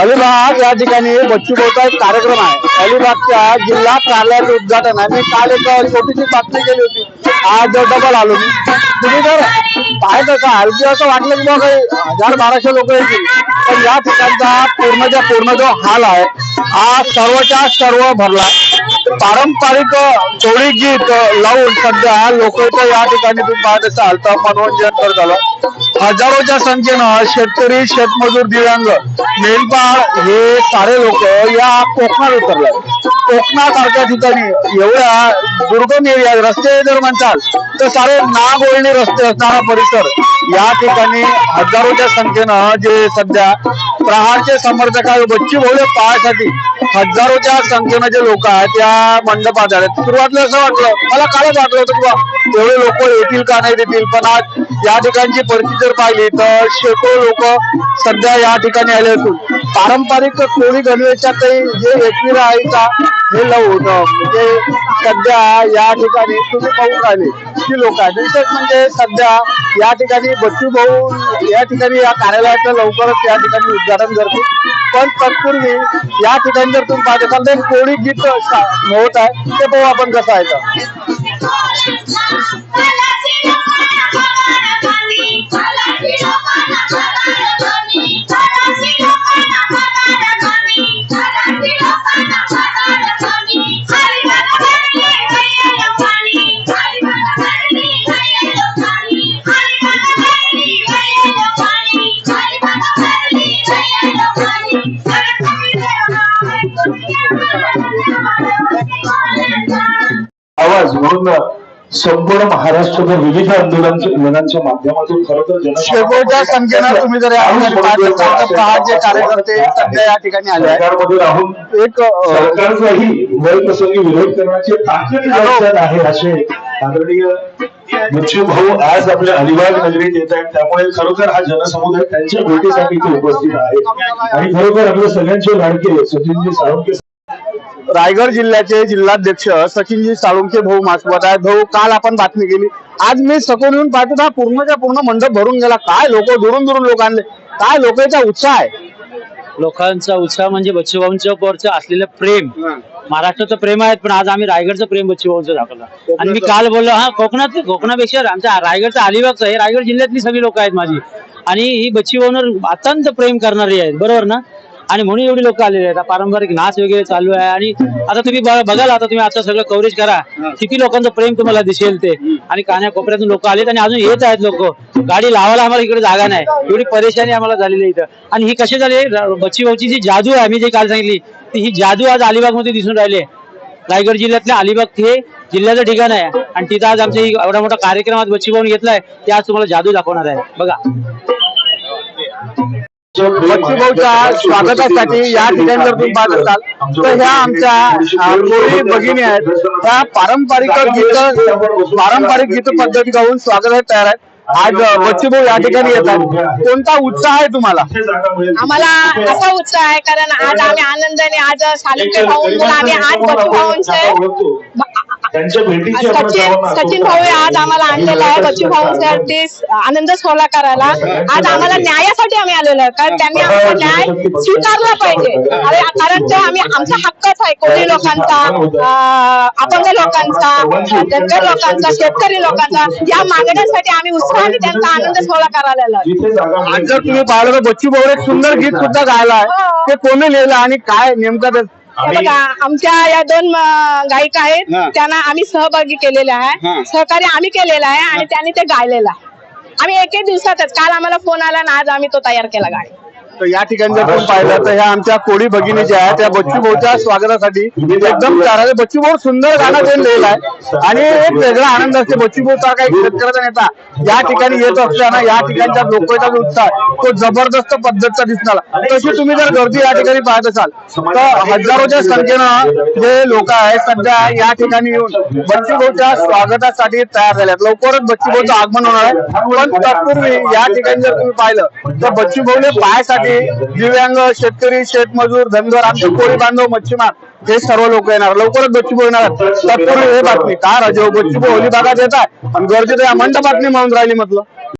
अलिबाग या ठिकाणी बच्चूभाऊचा एक कार्यक्रम आहे. अलिबागच्या जिल्हा कार्यालयाचं उद्घाटन आहे. मी काल एक छोटीशी बातमी केली होती. आज डबल आलो मी. तुम्ही जर पाहत असाल की असं वाटलं की बाबा हजार बाराशे लोक येतील पण या ठिकाणचा पूर्णच्या पूर्ण जो हाल आहे हा सर्वच्या सर्व भरला. पारंपरिक चोळी गीत लावून सध्या लोक इथं या ठिकाणी तुम्ही पाहत असाल. तर मनोरंजन करत आलं हजारोच्या संख्येनं शेतकरी शेतमजूर दिव्यांग मेलपाळ हे सारे लोक या कोकणात उतरले कोकणासारख्या ठिकाणी एवढ्या दुर्गम एरिया रस्ते जर म्हणताल तर सारे नागोळणी रस्ते असणारा परिसर या ठिकाणी हजारोच्या संख्येनं जे सध्या प्रहारचे समर्थक आहे बच्ची भाऊले पाहायसाठी हजारोच्या संख्येनं जे लोक आहेत त्या मंडपात आले सुरुवातीला असं वाटलं मला कालच वाटलं होतं की बा एवढे लोक येतील का नाही देतील पण आज या ठिकाणची परिस्थिती जर पाहिली तर शेकडो लोक सध्या या ठिकाणी आले असून पारंपरिक कोळी गणवेशच्या काही जे एकविरा आहे का हे लव होतं म्हणजे सध्या या ठिकाणी तुम्ही पाहून राहिले की लोक आहेत. विशेष म्हणजे सध्या या ठिकाणी बच्चू भाऊ या ठिकाणी या कार्यालयाचं लवकरच या ठिकाणी उद्घाटन करतील. पण तत्पूर्वी या ठिकाणी जर तुम्ही पाहत असाल तर कोळी गीत होत आहे. ते पाहू आपण कसं आहे म्हणून संपूर्ण महाराष्ट्रभर विविध आंदोलनांच्या माध्यमातून खरं तर शेकडोच्या संख्येनं तुम्ही जर तर प्रहारचे कार्यकर्ते सध्या या ठिकाणी आले सरकारमध्ये राहून एक सरकारचाही वय प्रसंगी विरोध करण्याचे ताकद आहे असे आदरणीय बच्चू भाऊ आज आपल्या अलिबाग नगरीत येत आहेत. त्यामुळे खरोखर हा जनसमुदाय त्यांच्या भेटीसाठी इथे उपस्थित आहे. आणि खरोखर आपल्या सगळ्यांचे लाडके सचिनजी साळुंके रायगड जिल्ह्याचे जिल्हाध्यक्ष सचिनजी साळुंके भाऊ माझ्यासोबत आहेत. भाऊ काल आपण बातमी केली. आज मी सकून येऊन पाहतो हा पूर्णच्या पूर्ण मंडप भरून गेला. काय लोक दुरून दुरून लोक आणले? काय लोकांचा उत्साह आहे? लोकांचा उत्साह म्हणजे बच्चूभाऊंच्या वरचं असलेलं प्रेम. महाराष्ट्राचं प्रेम आहेत पण आज आम्ही रायगडचं प्रेम बच्चूभाऊंचं दाखवलं. आणि मी काल बोललो हा कोकणात कोकणापेक्षा आमच्या रायगडचं अलिबागचं हे रायगड जिल्ह्यातली सगळी लोक आहेत माझी. आणि ही बच्चूभाऊंवर अत्यंत प्रेम करणारी आहेत. बरोबर ना? आणि म्हणून एवढी लोक आलेली आहेत. पारंपरिक नाच वगैरे चालू आहे आणि आता तुम्ही बघाल आता तुम्ही आता सगळं कव्हरेज करा. किती लोकांचं प्रेम तुम्हाला दिसेल ते. आणि कान्या कोपऱ्यातून लोक आलेत आणि अजून येत आहेत लोक. गाडी लावायला आम्हाला इकडे जागा नाही. एवढी परेशानी आम्हाला झालेली इथं. आणि ही कशी झाली? बच्ची भाऊची जी जादू आहे आम्ही जे काल सांगितली ती ही जादू आज अलिबागमध्ये दिसून राहिली. आहे. रायगड जिल्ह्यातल्या अलिबाग हे जिल्ह्याचं ठिकाण आहे. आणि तिथं आज आमच्या एवढा मोठा कार्यक्रमात बच्ची भाऊन घेतलाय ते आज तुम्हाला जादू दाखवणार आहे. बघा. बच्चूभाऊच्या स्वागतासाठी या ठिकाणी जर तुम्ही पाहत असाल तर ह्या आमच्या कोळी भगिनी आहेत. त्या पारंपरिक गीत पारंपरिक गीत पद्धती गाऊन स्वागत तयार आहेत. आज अं, बच्चूभाऊ या ठिकाणी येतात. कोणता उत्साह आहे तुम्हाला? आम्हाला असा उत्साह आहे कारण आज आम्ही आनंदाने आज सालिमचे भाऊ आम्ही आज बच्चू भाऊंचे त्यांच्या भेटीची सचिन सचिन भाऊ आज आम्हाला आणलेला आहे. बच्चू भाऊंसाठी आनंद सोहळा करायला. आज आम्हाला न्यायासाठी आम्ही आलेलो आहे कारण त्यांनी आमचा न्याय स्वीकारला पाहिजे. अरे कारण तो आम्ही आमचा हक्कच आहे कोणी लोकांचा अपंग लोकांचा धनगर लोकांचा शेतकरी लोकांचा या मागण्यांसाठी आम्ही उत्साहाने त्यांचा आनंद सोहळा करायला आज जर तुम्ही पाहिलं तर बच्चू भाऊ एक सुंदर गीत सुद्धा गायला आहे ते कोणी लिहिलं आणि काय नेमकं हे बघा आमच्या या दोन गायिका हा. आहेत त्यांना आम्ही सहभागी केलेले हा. आहे सहकार्य आम्ही केलेलं आहे आणि त्यांनी ते गायलेलं आहे आम्ही एक एक दिवसातच काल आम्हाला फोन आला आणि आज आम्ही तो तयार केला गाडी तर या ठिकाणी जर तुम्ही पाहिलं तर ह्या आमच्या कोळी भगिनी ज्या आहेत त्या बच्चू भाऊच्या स्वागतासाठी एकदम चाराले बच्चू भाऊ सुंदर गाणं त्यांनी लिहिलं आहे. आणि एक वेगळा आनंद असते. बच्चू भाऊ काही शेतकऱ्याचा नेता. या ठिकाणी येत असताना या ठिकाणच्या लोकांचा जो उत्साह तो जबरदस्त पद्धतीचा दिसणार. तशी तुम्ही जर गर्दी या ठिकाणी पाहत असाल तर हजारोच्या संख्येनं जे लोक आहेत सध्या या ठिकाणी येऊन बच्चू भाऊच्या स्वागतासाठी तयार झाल्यात. आहेत लवकरच बच्चू भाऊचं आगमन होणार आहे. पण तत्पूर्वी या ठिकाणी जर तुम्ही पाहिलं तर बच्चू भाऊने पायासाठी दिव्यांग शेतकरी शेतमजूर धनगर आमचे कोळी बांधव मच्छीमार हे सर्व लोक येणार. लवकरच बच्चू येणार तत्पूर्वी हे बातमी. का राजे हो? बच्चू होली भागात येत आहे. आणि गर्दी तर मंडपातनी म्हणून राहिली म्हटलं.